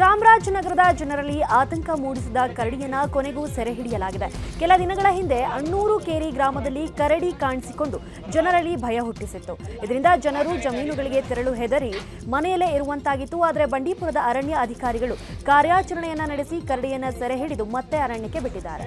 ಚಾಮರಾಜನಗರದ ಜನರಲ್ಲಿ ಆತಂಕ ಮೂಡಿಸಿದ ಕರಡಿಯನ್ನ ಕೊನೆಗೂ ಸೆರೆ ಹಿಡಿಯಲಾಗಿದೆ. ಕೆಲ ದಿನಗಳ ಹಿಂದೆ ಅಣ್ಣೂರು ಕೇರಿ ಗ್ರಾಮದಲ್ಲಿ ಕರಡಿ ಕಾಣಿಸಿಕೊಂಡು ಜನರಲ್ಲಿ ಭಯ ಹುಟ್ಟಿಸಿತ್ತು. ಇದರಿಂದ ಜನರು ಜಮೀನುಗಳಿಗೆ ತೆರಳು ಹೆದರಿ ಮನೆಯಲ್ಲೇ ಇರುವಂತಾಗಿತ್ತು. ಆದರೆ ಬಂಡೀಪುರದ ಅರಣ್ಯ ಅಧಿಕಾರಿಗಳು ಕಾರ್ಯಾಚರಣೆಯನ್ನ ನಡೆಸಿ ಕರಡಿಯನ್ನ ಸೆರೆ ಹಿಡಿದು ಮತ್ತೆ ಅರಣ್ಯಕ್ಕೆ ಬಿಟ್ಟಿದ್ದಾರೆ.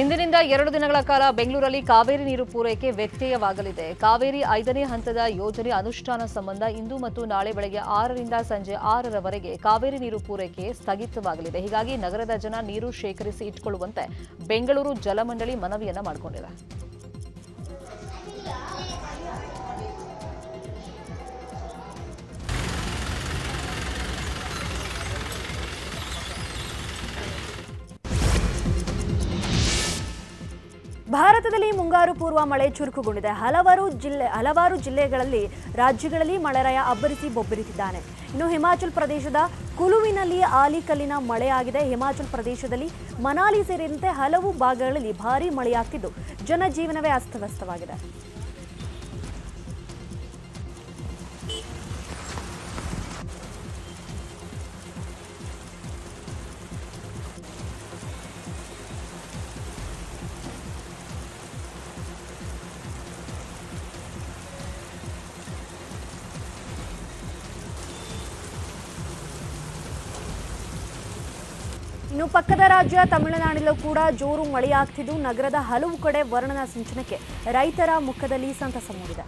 ಇಂದಿನಿಂದ ಎರಡು ದಿನಗಳ ಕಾಲ ಬೆಂಗಳೂರಲ್ಲಿ ಕಾವೇರಿ ನೀರು ಪೂರೈಕೆ ವ್ಯತ್ಯಯವಾಗಲಿದೆ. ಕಾವೇರಿ ಐದನೇ ಹಂತದ ಯೋಜನೆ ಅನುಷ್ಠಾನ ಸಂಬಂಧ ಇಂದು ಮತ್ತು ನಾಳೆ ಬೆಳಗ್ಗೆ ಆರರಿಂದ ಸಂಜೆ ಆರರವರೆಗೆ ಕಾವೇರಿ ನೀರು ಪೂರೈಕೆ ಸ್ಥಗಿತವಾಗಲಿದೆ. ಹೀಗಾಗಿ ನಗರದ ಜನ ನೀರು ಶೇಖರಿಸಿ ಇಟ್ಟುಕೊಳ್ಳುವಂತೆ ಬೆಂಗಳೂರು ಜಲಮಂಡಳಿ ಮನವಿಯನ್ನ ಮಾಡಿಕೊಂಡಿದೆ. ಭಾರತದಲ್ಲಿ ಮುಂಗಾರು ಪೂರ್ವ ಮಳೆ ಚುರುಕುಗೊಂಡಿದೆ. ಹಲವಾರು ಜಿಲ್ಲೆ ಹಲವಾರು ಜಿಲ್ಲೆಗಳಲ್ಲಿ ರಾಜ್ಯಗಳಲ್ಲಿ ಮಳೆರಾಯ ಅಬ್ಬರಿಸಿ ಬೊಬ್ಬರಿಸಿದ್ದಾನೆ. ಇನ್ನು ಹಿಮಾಚಲ ಪ್ರದೇಶದ ಕುಲುವಿನಲ್ಲಿ ಆಲಿಕಲ್ಲಿನ ಮಳೆಯಾಗಿದೆ. ಹಿಮಾಚಲ ಪ್ರದೇಶದಲ್ಲಿ ಮನಾಲಿ ಸೇರಿದಂತೆ ಹಲವು ಭಾಗಗಳಲ್ಲಿ ಭಾರೀ ಮಳೆಯಾಗ್ತಿದ್ದು. ಜನಜೀವನವೇ ಅಸ್ತವ್ಯಸ್ತವಾಗಿದೆ. ಇನ್ನು ಪಕ್ಕದ ರಾಜ್ಯ ತಮಿಳುನಾಡಿನಲ್ಲೂ ಕೂಡ ಜೋರು ಮಳೆಯಾಗ್ತಿದ್ದು, ನಗರದ ಹಲವು ಕಡೆ ವರ್ಣನ ಸಿಂಚನಕ್ಕೆ ರೈತರ ಮುಖದಲ್ಲಿ ಸಂತಸ ಮೂಡಿದೆ.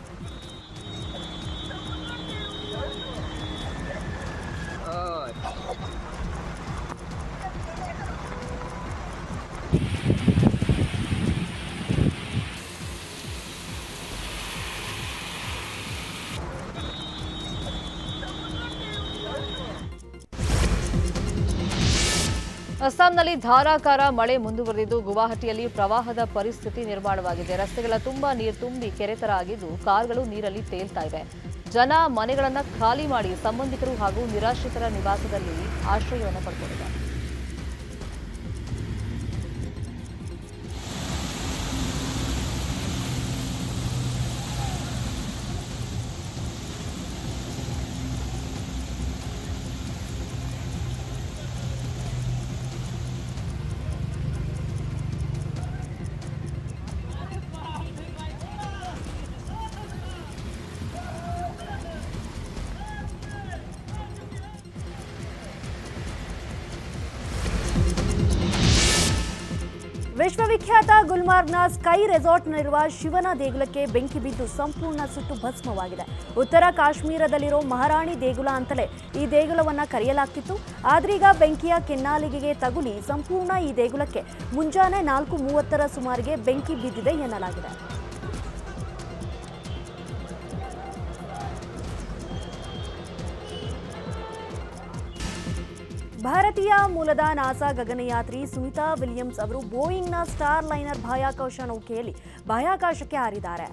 ಅಸ್ಸಾಂನಲ್ಲಿ ಧಾರಾಕಾರ ಮಳೆ ಮುಂದುವರೆದಿದ್ದು ಗುವಾಹಟಿಯಲ್ಲಿ ಪ್ರವಾಹದ ಪರಿಸ್ಥಿತಿ ನಿರ್ಮಾಣವಾಗಿದೆ. ರಸ್ತೆಗಳ ತುಂಬಾ ನೀರು ತುಂಬಿ ಕೆರೆತರ ಆಗಿದ್ದು ಕಾರ್ಗಳು ನೀರಲ್ಲಿ ತೇಲ್ತಾ ಇವೆ. ಜನ ಮನೆಗಳನ್ನು ಖಾಲಿ ಮಾಡಿ ಸಂಬಂಧಿಕರು ಹಾಗೂ ನಿರಾಶ್ರಿತರ ನಿವಾಸದಲ್ಲಿ ಆಶ್ರಯವನ್ನು ಪಡ್ಕೊಂಡಿದ್ದಾರೆ. ವಿಶ್ವವಿಖ್ಯಾತ ಗುಲ್ಮಾರ್ಗ್ನ ಸ್ಕೈ ರೆಸಾರ್ಟ್ನಲ್ಲಿರುವ ಶಿವನ ದೇಗುಲಕ್ಕೆ ಬೆಂಕಿ ಬಿದ್ದು ಸಂಪೂರ್ಣ ಸುಟ್ಟು ಭಸ್ಮವಾಗಿದೆ. ಉತ್ತರ ಕಾಶ್ಮೀರದಲ್ಲಿರೋ ಮಹಾರಾಣಿ ದೇಗುಲ ಅಂತಲೇ ಈ ದೇಗುಲವನ್ನು ಕರೆಯಲಾಗ್ತಿತ್ತು. ಆದ್ರೀಗ ಬೆಂಕಿಯ ಕೆನ್ನಾಲಿಗೆಗೆ ತಗುಲಿ ಸಂಪೂರ್ಣ ಈ ದೇಗುಲಕ್ಕೆ ಮುಂಜಾನೆ ನಾಲ್ಕು ಮೂವತ್ತರ ಸುಮಾರಿಗೆ ಬೆಂಕಿ ಬಿದ್ದಿದೆ ಎನ್ನಲಾಗಿದೆ. ಭಾರತೀಯ ಮೂಲದ ನಾಸಾ ಗಗನಯಾತ್ರಿ ಸುನಿತಾ ವಿಲಿಯಮ್ಸ್ ಅವರು ಬೋಯಿಂಗ್ನ ಸ್ಟಾರ್ ಲೈನರ್ ಬಾಹ್ಯಾಕಾಶ ನೌಕೆಯಲ್ಲಿ ಬಾಹ್ಯಾಕಾಶಕ್ಕೆ ಹಾರಿದ್ದಾರೆ.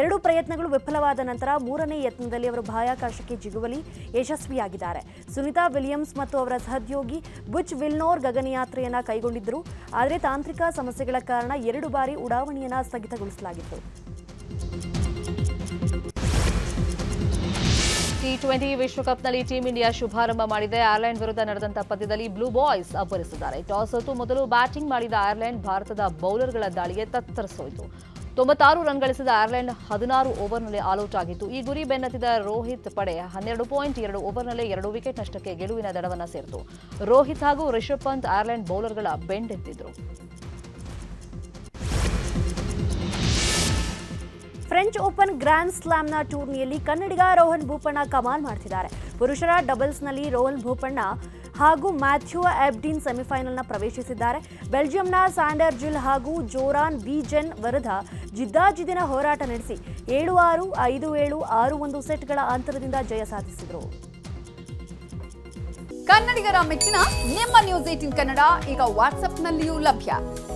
ಎರಡು ಪ್ರಯತ್ನಗಳು ವಿಫಲವಾದ ನಂತರ ಮೂರನೇ ಯತ್ನದಲ್ಲಿ ಅವರು ಬಾಹ್ಯಾಕಾಶಕ್ಕೆ ಜಿಗುವಲಿ ಯಶಸ್ವಿಯಾಗಿದ್ದಾರೆ. ಸುನಿತಾ ವಿಲಿಯಮ್ಸ್ ಮತ್ತು ಅವರ ಸಹೋದ್ಯೋಗಿ ಬುಚ್ ವಿಲ್ನೋರ್ ಗಗನಯಾತ್ರೆಯನ್ನು ಕೈಗೊಂಡಿದ್ದರು. ಆದರೆ ತಾಂತ್ರಿಕ ಸಮಸ್ಯೆಗಳ ಕಾರಣ ಎರಡು ಬಾರಿ ಉಡಾವಣೆಯನ್ನು ಸ್ಥಗಿತಗೊಳಿಸಲಾಗಿತ್ತು. ಟಿ ಟ್ವೆಂಟಿ ವಿಶ್ವಕಪ್ನಲ್ಲಿ ಟೀಂ ಇಂಡಿಯಾ ಶುಭಾರಂಭ ಮಾಡಿದೆ. ಐರ್ಲೆಂಡ್ ವಿರುದ್ಧ ನಡೆದಂತಹ ಪಂದ್ಯದಲ್ಲಿ ಬ್ಲೂ ಬಾಯ್ಸ್ ಅಬ್ಬರಿಸಿದ್ದಾರೆ. ಟಾಸ್ ಹೊತ್ತು ಮೊದಲು ಬ್ಯಾಟಿಂಗ್ ಮಾಡಿದ ಐರ್ಲೆಂಡ್ ಭಾರತದ ಬೌಲರ್ಗಳ ದಾಳಿಗೆ ತತ್ತರಿಸೋಯಿತು. ತೊಂಬತ್ತಾರು ರನ್ ಗಳಿಸಿದ ಐರ್ಲೆಂಡ್ ಹದಿನಾರು ಓವರ್ನಲ್ಲಿ ಆಲೌಟ್ ಆಗಿತ್ತು. ಈ ಗುರಿ ಬೆನ್ನತ್ತಿದ ರೋಹಿತ್ ಪಡೆ ಹನ್ನೆರಡು ಪಾಯಿಂಟ್ ಎರಡು ಓವರ್ನಲ್ಲೇ ಎರಡು ವಿಕೆಟ್ ನಷ್ಟಕ್ಕೆ ಗೆಲುವಿನ ದಡವನ್ನು ಸೇರಿತು. ರೋಹಿತ್ ಹಾಗೂ ರಿಷಬ್ ಪಂತ್ ಐರ್ಲೆಂಡ್ ಬೌಲರ್ಗಳ ಬೆಂಡೆತ್ತಿದ್ರು. ಫ್ರೆಂಚ್ ಓಪನ್ ಗ್ರ್ಯಾಂಡ್ ಸ್ಲಾಮ್ನ ಟೂರ್ನಿಯಲ್ಲಿ ಕನ್ನಡಿಗ ರೋಹನ್ ಬೋಪಣ್ಣ ಕಮಾಲ್ ಮಾಡ್ತಿದ್ದಾರೆ. ಪುರುಷರ ಡಬಲ್ಸ್ನಲ್ಲಿ ರೋಹನ್ ಬೋಪಣ್ಣ ಹಾಗೂ ಮ್ಯಾಥ್ಯೂ ಎಬ್ಡಿನ್ ಸೆಮಿಫೈನಲ್ನ ಪ್ರವೇಶಿಸಿದ್ದಾರೆ. ಬೆಲ್ಜಿಯಂನ ಸ್ಯಾಂಡರ್ ಜಿಲ್ ಹಾಗೂ ಜೋರಾನ್ ಬಿಜೆನ್ ವಿರುದ್ಧ ಜಿದ್ದಾಜಿದ್ದಿನ ಹೋರಾಟ ನಡೆಸಿ ಏಳು ಆರು ಐದು ಏಳು, ಆರು ಒಂದು ಸೆಟ್ಗಳ ಅಂತರದಿಂದ ಜಯ ಸಾಧಿಸಿದರು. ಕನ್ನಡಿಗರ ಮೆಚ್ಚಿನ ನಿಮ್ಮ ನ್ಯೂಸ್ ಏಟಿನ್ ಕನ್ನಡ ಈಗ ವಾಟ್ಸ್ಆಪ್ನಲ್ಲಿಯೂ ಲಭ್ಯ.